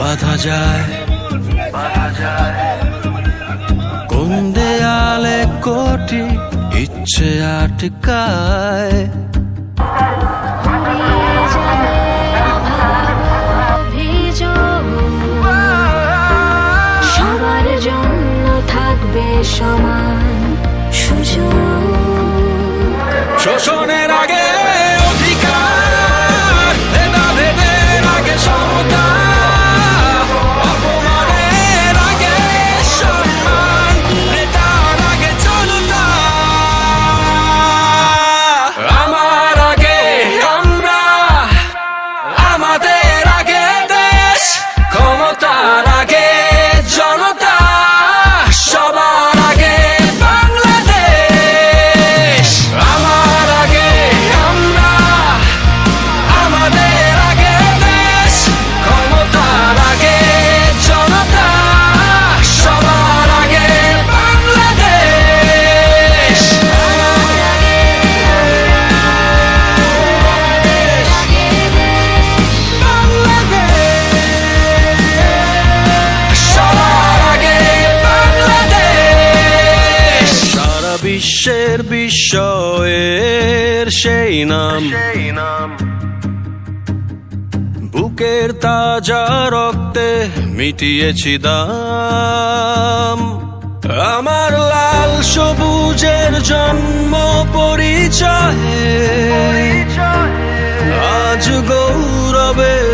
বাধা যায়। কোন দেয়ালে কোটি ইচ্ছে আটকায়। সবার জন্য থাকবে সমান। বিশ্বের বিস্ময়ের সেই নাম। বুকের তাজা রক্তে মিটিয়েছি দাম। আমার লাল সবুজের জন্ম পরিচয়ে। আজ গৌরবে